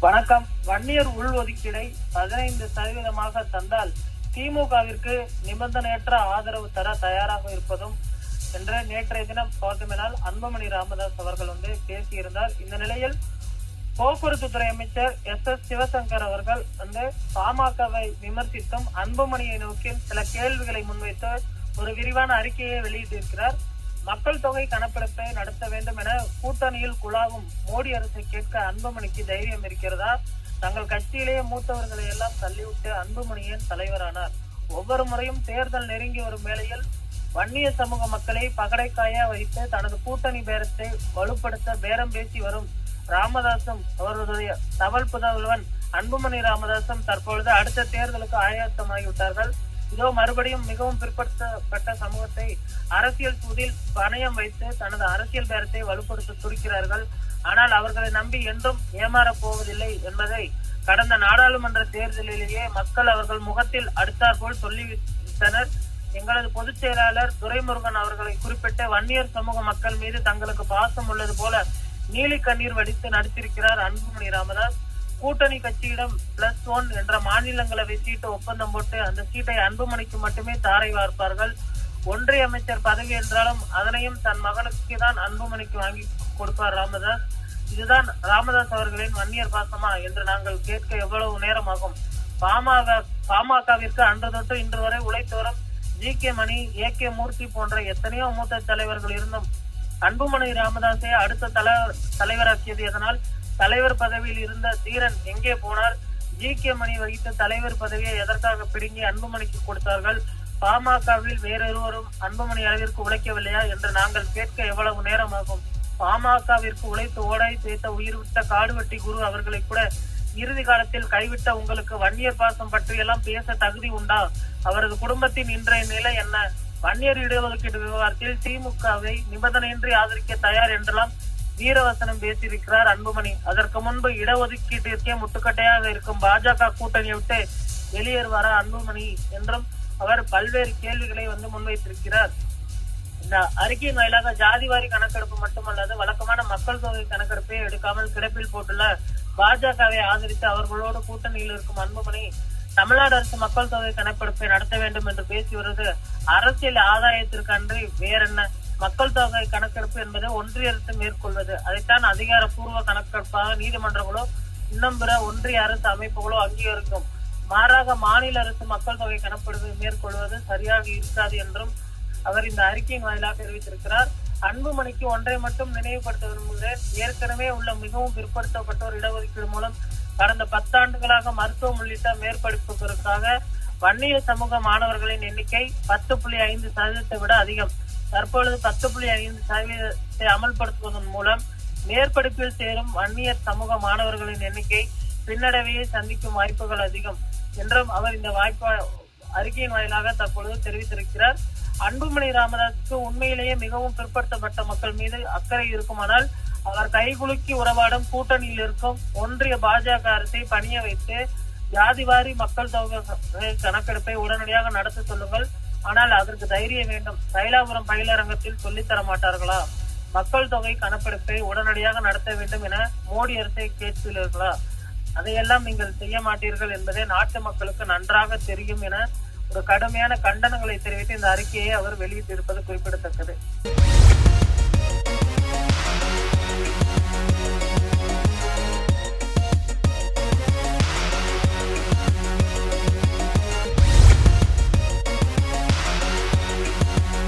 வணக்கம். வன்னியர் உள்ஒதுக்கீடை பதினைந்து சதவீதமாக தந்தால் திமுகவிற்கு நிபந்தனையற்ற ஆதரவு தர தயாராக இருப்பதும் என்று நேற்றைய தினம் பார்த்தோமெனால் அன்புமணி ராமதாஸ் அவர்கள் வந்து பேசியிருந்தார். இந்த நிலையில் போக்குவரத்து துறை அமைச்சர் எஸ். எஸ். சிவசங்கர் அவர்கள் வந்து பாமகவை விமர்சித்தும் அன்புமணியை நோக்கி சில கேள்விகளை முன்வைத்து ஒரு விரிவான அறிக்கையை வெளியிட்டிருக்கிறார். மக்கள் தொகை கணக்கெடுப்பை நடத்த வேண்டும் என கூட்டணியில் குழாவும் மோடி அரசை கேட்க அன்புமணிக்கு தைரியம் இருக்கிறதா? தங்கள் கட்சியிலேயே மூத்தவர்களை எல்லாம் தள்ளிவிட்டு அன்புமணியின் தலைவரானார்? ஒவ்வொரு முறையும் தேர்தல் நெருங்கி வரும் வேளையில் வன்னிய சமூக மக்களை பகடைக்காயா வைத்து தனது கூட்டணி பேரத்தை வலுப்படுத்த பேரம் பேசி வரும் ராமதாசும் அவருடைய தவல் புதல்வன் அன்புமணி ராமதாசும் தற்பொழுது அடுத்த தேர்தலுக்கு ஆயத்தமாகிவிட்டார்கள். இதோ மறுபடியும் மிகவும் பிற்படுத்தப்பட்ட சமூகத்தை அரசியல் சூதில் பணயம் வைத்து தனது அரசியல் பேரத்தை வலுப்படுத்த துடிக்கிறார்கள். ஆனால் அவர்களை நம்பி என்றும் ஏமாறப் போவதில்லை என்பதை கடந்த நாடாளுமன்ற தேர்தலிலேயே மக்கள் அவர்கள் முகத்தில் அடுத்தாற்போல் சொல்லிவிட்டனர். எங்களது பொதுச் செயலாளர் துரைமுருகன் அவர்களை குறிப்பிட்ட வன்னியர் சமூக மக்கள் மீது தங்களுக்கு பாசம் உள்ளது போல நீலி கண்ணீர் வடித்து நடித்திருக்கிறார் அன்புமணி ராமதாஸ். கூட்டணி கட்சியிடம் பிளஸ் ஒன் என்ற மாநிலங்களவை சீட்டு ஒப்பந்தம் போட்டு அந்த சீட்டை அன்புமணிக்கு மட்டுமே தாரை வார்ப்பார்கள். ஒன்றிய அமைச்சர் பதவி என்றாலும் அதனையும் தன் மகனுக்கு தான் அன்புமணிக்கு வாங்கி கொடுப்பார் ராமதாஸ். இதுதான் ராமதாஸ் அவர்களின் வன்னியர் பாசமா என்று நாங்கள் கேட்க எவ்வளவு நேரமாகும். பாமக பாமகவிற்கு அன்று தொட்டு இன்று வரை உழைத்தோறும் G K Mani A K Moorthy போன்ற எத்தனையோ மூத்த தலைவர்கள் இருந்தும் அன்புமணி ராமதாஸை அடுத்த தலைவராக்கியது எதனால் தலைவர் பதவியில் இருந்த தீரன் எங்கே போனார்? ஜி கே மணி வகித்த தலைவர் பதவியை எதற்காக பிடுங்கி அன்புமணிக்கு கொடுத்தார்கள்? பாமகவில் வேறொருவரும் அன்புமணி அளவிற்கு உழைக்கவில்லையா என்று நாங்கள் கேட்க எவ்வளவு நேரம் ஆகும் பாமகவிற்கு உழைத்து ஓடாய் தேய்த்த உயிர் விட்ட காடுவெட்டி குரு அவர்களை கூட இறுதி காலத்தில் கைவிட்ட உங்களுக்கு வன்னியர் பாசம் பற்றியெல்லாம் பேச தகுதி உண்டா? அவரது குடும்பத்தின் இன்றைய நிலை என்ன? வன்னியர் இடஒதுக்கீடு விவகாரத்தில் திமுகவை நிபந்தனையின்றி ஆதரிக்க தயார் என்றெல்லாம் வீரவசனம் பேசியிருக்கிறார் அன்புமணி. அதற்கு முன்பு இடஒதுக்கீட்டிற்கே முட்டுக்கட்டையாக இருக்கும் பாஜக கூட்டணி விட்டு வெளியேறுவாரா அன்புமணி என்றும் அவர் பல்வேறு கேள்விகளை வந்து முன்வைத்திருக்கிறார். இந்த அறிக்கையின் வாயிலாக ஜாதிவாரி கணக்கெடுப்பு மட்டுமல்லாது வழக்கமான மக்கள் தொகை கணக்கெடுப்பை எடுக்காமல் கிடப்பில் போட்டுள்ள பாஜகவை ஆதரித்து அவர்களோடு கூட்டணியில் இருக்கும் அன்புமணி தமிழ்நாடு அரசு மக்கள் தொகை கணக்கெடுப்பை நடத்த வேண்டும் என்று பேசி வருவது அரசியல் ஆதாயத்திற்கன்றி வேறென்ன? மக்கள் தொகை கணக்கெடுப்பு என்பது ஒன்றிய அரசு மேற்கொள்வது. அதைத்தான் அதிகாரப்பூர்வ கணக்கெடுப்பாக நீதிமன்றங்களோ இன்னும் பிற ஒன்றிய அரசு அமைப்புகளோ அங்கீகரிக்கும். மாறாக மாநில அரசு மக்கள் தொகை கணக்கெடுப்பு மேற்கொள்வது சரியாக இருக்காது என்றும் அவர் இந்த அறிக்கையின் வாயிலாக தெரிவித்திருக்கிறார். அன்புமணிக்கு ஒன்றை மட்டும் நினைவுபடுத்த விரும்புகிறேன் ஏற்கனவே உள்ள மிகவும் பிற்படுத்தப்பட்டோர் இடஒதுக்கீடு மூலம் கடந்த பத்தாண்டுகளாக மருத்துவம் உள்ளிட்ட மேற்படிப்புகளுக்காக வன்னிய சமூக மாணவர்களின் எண்ணிக்கை பத்து புள்ளி ஐந்து சதவீதத்தை விட அதிகம். தற்பொழுது பத்து புள்ளி ஐந்து சதவீதத்தை அமல்படுத்துவதன் மூலம் மேற்படிப்பில் சேரும் வன்னியர் சமூக மாணவர்களின் எண்ணிக்கை பின்னடைவையை சந்திக்கும் வாய்ப்புகள் அதிகம் என்றும் அவர் இந்த வாய்ப்பு அறிக்கையின் வாயிலாக தற்பொழுது தெரிவித்திருக்கிறார். அன்புமணி ராமதாஸுக்கு உண்மையிலேயே மிகவும் பிற்படுத்தப்பட்ட மக்கள் மீது அக்கறை இருக்குமானால் அவர் கைகுலுக்கி உறவாடும் கூட்டணியில் இருக்கும் ஒன்றிய பாஜக அரசை பணிய வைத்து ஜாதிவாரி மக்கள் தொகை கணக்கெடுப்பை உடனடியாக நடத்த சொல்லுங்கள். ஆனால் அதற்கு தைரியம் வேண்டும். தைலாபுரம் பயிலரங்கத்தில் சொல்லித் தர மாட்டார்களா? மக்கள் தொகை கணக்கெடுப்பை உடனடியாக நடத்த வேண்டும் என மோடி அரசை கேட்டுள்ளீர்களா அதையெல்லாம் நீங்கள் செய்ய மாட்டீர்கள் என்பதை நாட்டு மக்களுக்கு நன்றாக தெரியும் என ஒரு கடுமையான கண்டனங்களை தெரிவித்து இந்த அறிக்கையை அவர் வெளியிட்டிருப்பது குறிப்பிடத்தக்கது.